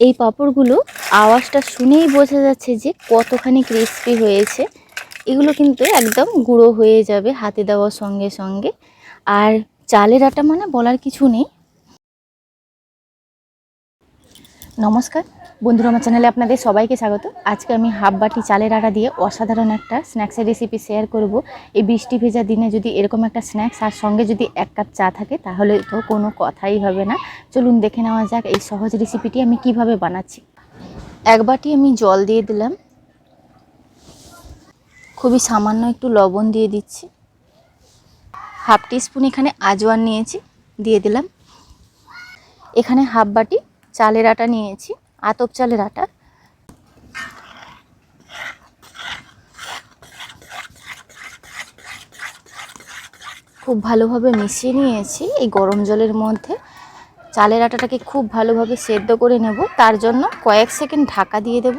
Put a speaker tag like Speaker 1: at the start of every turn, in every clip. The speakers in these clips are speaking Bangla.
Speaker 1: এই পাঁপড়গুলো আওয়াজটা শুনেই বোঝা যাচ্ছে যে কতখানি ক্রিস্পি হয়েছে। এগুলো কিন্তু একদম গুঁড়ো হয়ে যাবে হাতে দেওয়ার সঙ্গে সঙ্গে। আর চালের আটা মানে বলার কিছু নেই। নমস্কার। বন্ধুরা, আমার চ্যানেলে আপনাদের সবাইকে স্বাগত। আজকে আমি হাফ বাটি চালের আটা দিয়ে অসাধারণ একটা স্ন্যাক্সের রেসিপি শেয়ার করব। এই বৃষ্টি ভেজা দিনে যদি এরকম একটা স্ন্যাক্স আর সঙ্গে যদি এক কাপ চা থাকে, তাহলে তো কোনো কথাই হবে না। চলুন দেখে নেওয়া যাক এই সহজ রেসিপিটি আমি কীভাবে বানাচ্ছি। এক বাটি আমি জল দিয়ে দিলাম। খুবই সামান্য একটু লবণ দিয়ে দিচ্ছি। হাফ টিস্পুন এখানে আজওয়ান নিয়েছি, দিয়ে দিলাম। এখানে হাফ বাটি চালের আটা নিয়েছি। আতপ চালের আটা। খুব ভালোভাবে মিশিয়ে নিয়েছি এই গরম জলের মধ্যে। চালের আটাটাকে খুব ভালোভাবে সেদ্ধ করে নেব। তার জন্য কয়েক সেকেন্ড ঢাকা দিয়ে দেব।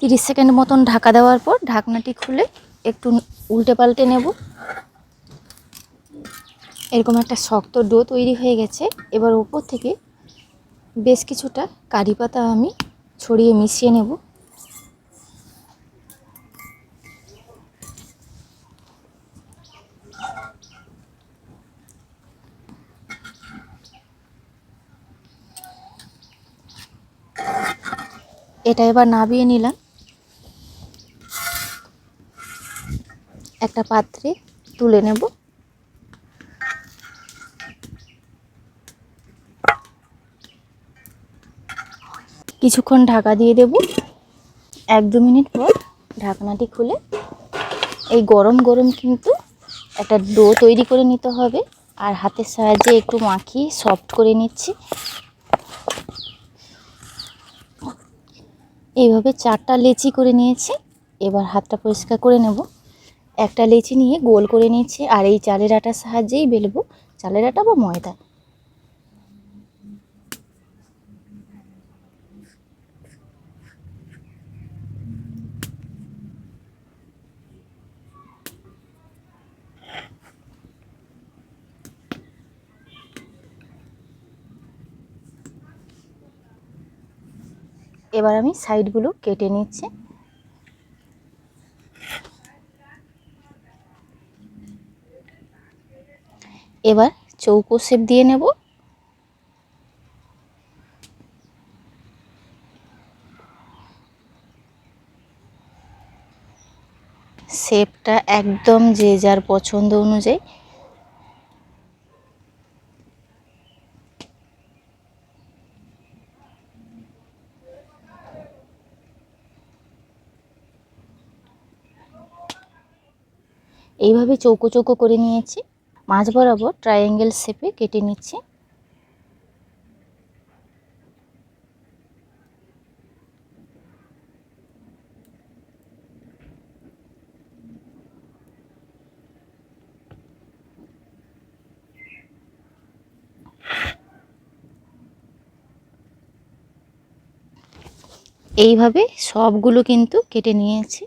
Speaker 1: তিরিশ সেকেন্ড মতন ঢাকা দেওয়ার পর ঢাকনাটি খুলে একটু উল্টে পাল্টে নেব। এরকম একটা শক্ত ডো তৈরি হয়ে গেছে। এবার উপর থেকে বেশ কিছুটা কারি পাতা আমি ছড়িয়ে মিশিয়ে নেব। এটা এবার নাবিয়ে নিলাম। একটা পাত্রে তুলে নেব। কিছুক্ষণ ঢাকা দিয়ে দেব। এক দু মিনিট পর ঢাকনাটি খুলে এই গরম গরম কিন্তু একটা ডো তৈরি করে নিতে হবে। আর হাতের সাহায্যে একটু মাখিয়ে সফট করে নিচ্ছি। এইভাবে চারটা লেচি করে নিয়েছি। এবার হাতটা পরিষ্কার করে নেব। একটা লেচি নিয়ে গোল করে নিচ্ছি। আর এই চালের আটার সাহায্যেই বেলবো। চালের আটা বা ময়দা। এবার আমি সাইডগুলো কেটে নিচ্ছি। এবার চৌকো শেপ দিয়ে নেব। শেপটা একদম যে যার পছন্দ অনুযায়ী এইভাবে চৌকো চৌকো করে নিয়েছি। মাঝ বরাবর ট্রায়াঙ্গেল শেপে কেটে নিচ্ছি। এইভাবে সবগুলো কিন্তু কেটে নিয়েছি।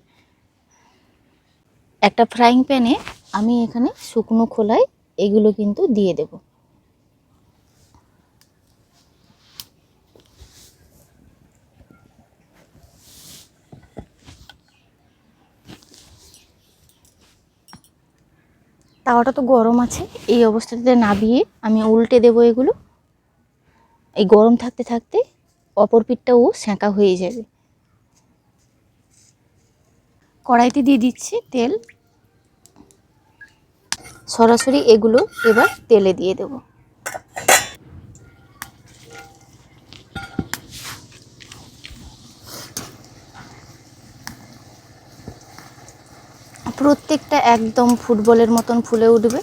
Speaker 1: একটা ফ্রাইং প্যানে আমি এখানে শুকনো খোলায় এগুলো কিন্তু দিয়ে দেব। তাওয়াটা তো গরম আছে, এই অবস্থাতে নাবিয়ে আমি উল্টে দেব এগুলো। এই গরম থাকতে থাকতে অপর পিঠটাও সেঁকা হয়ে যাবে। কড়াইতে দিয়ে দিচ্ছি তেল। সরাসরি এগুলো এবার তেলে দিয়ে দেব। প্রত্যেকটা একদম ফুটবলের মতন ফুলে উঠবে।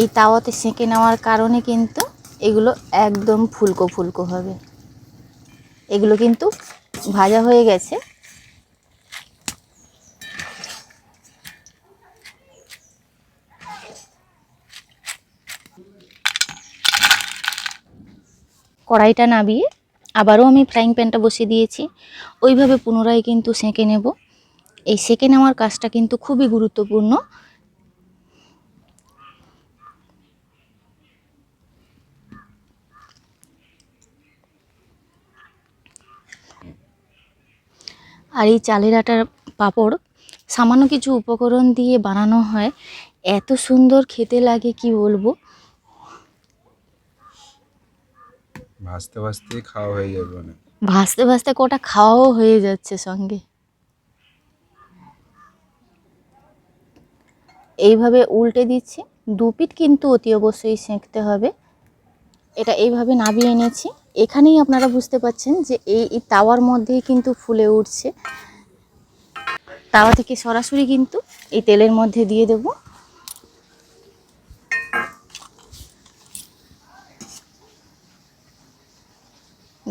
Speaker 1: এই তাওয়াতে সেঁকে নেওয়ার কারণে কিন্তু এগুলো একদম ফুলকো ফুলকো হবে। এগুলো কিন্তু ভাজা হয়ে গেছে। কড়াইটা নামিয়ে আবারও আমি ফ্রাইং প্যানটা বসিয়ে দিয়েছি। ওইভাবে পুনরায় কিন্তু সেঁকে নেব। এই সেঁকে নেওয়ার কাজটা কিন্তু খুবই গুরুত্বপূর্ণ। আর এই চালের আটার পাঁপড় সামান্য কিছু উপকরণ দিয়ে বানানো হয়। এত সুন্দর খেতে লাগে, কি বলব?
Speaker 2: ভাজতে ভাজতেই খাওয়া হয়ে যাবে অনেক
Speaker 1: ভাসতে ভাসতে কটা খাওয়াও হয়ে যাচ্ছে সঙ্গে। এইভাবে উল্টে দিচ্ছি, দু পিঠ কিন্তু অতি অবশ্যই সেঁকতে হবে। এটা এইভাবে নাবিয়ে এনেছি। এখানেই আপনারা বুঝতে পাচ্ছেন যে এই তাওয়ার মধ্যেই কিন্তু ফুলে উঠছে। তাওয়া থেকে সরাসরি কিন্তু এই তেলের মধ্যে দিয়ে দেবো।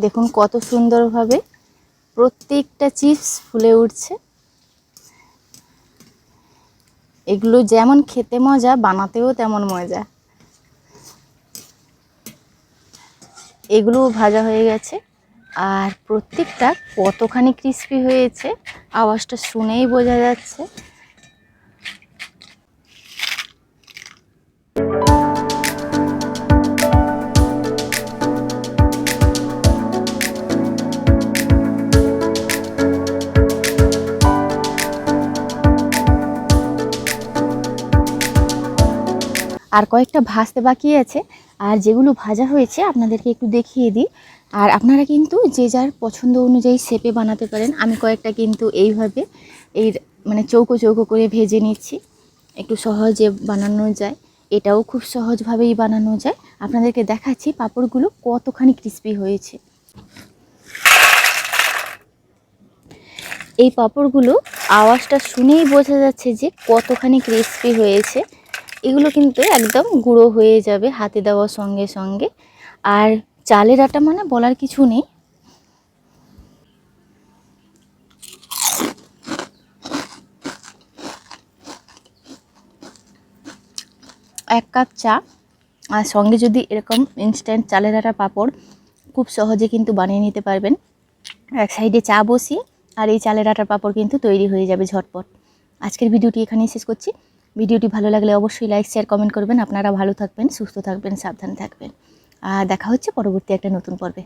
Speaker 1: দেখুন কত সুন্দরভাবে প্রত্যেকটা চিপস ফুলে উঠছে। এগুলো যেমন খেতে মজা, বানাতেও তেমন মজা। এগুলোও ভাজা হয়ে গেছে। আর প্রত্যেকটা কতখানি ক্রিস্পি হয়েছে, আওয়াজটা শুনেই বোঝা যাচ্ছে। আর কয়েকটা ভাজতে বাকি আছে। আর যেগুলো ভাজা হয়েছে, আপনাদেরকে একটু দেখিয়ে দিই। আর আপনারা কিন্তু যে যার পছন্দ অনুযায়ী শেপে বানাতে পারেন। আমি কয়েকটা কিন্তু এইভাবে এই মানে চৌকো চৌকো করে ভেজে নিচ্ছি। একটু সহজে বানানো যায়। এটাও খুব সহজভাবেই বানানো যায়। আপনাদেরকে দেখাচ্ছি পাঁপড়গুলো কতখানি ক্রিস্পি হয়েছে। এই পাঁপড়গুলো আওয়াজটা শুনেই বোঝা যাচ্ছে যে কতখানি ক্রিস্পি হয়েছে। এগুলো কিন্তু একদম গুঁড়ো হয়ে যাবে হাতে দেওয়ার সঙ্গে সঙ্গে। আর চালের আটা মানে বলার কিছু নেই। এক কাপ চা আর সঙ্গে যদি এরকম ইনস্ট্যান্ট চালের আটা পাঁপড়, খুব সহজে কিন্তু বানিয়ে নিতে পারবেন। এক সাইডে চা বসিয়ে আর এই চালের আটার পাঁপড় কিন্তু তৈরি হয়ে যাবে ঝটপট। আজকের ভিডিওটি এখানেই শেষ করছি। ভিডিওটি ভালো লাগলে অবশ্যই লাইক শেয়ার কমেন্ট করবেন। আপনারা ভালো থাকবেন, সুস্থ থাকবেন, সাবধানে থাকবেন। আর দেখা হচ্ছে পরবর্তী একটা নতুন পর্বে।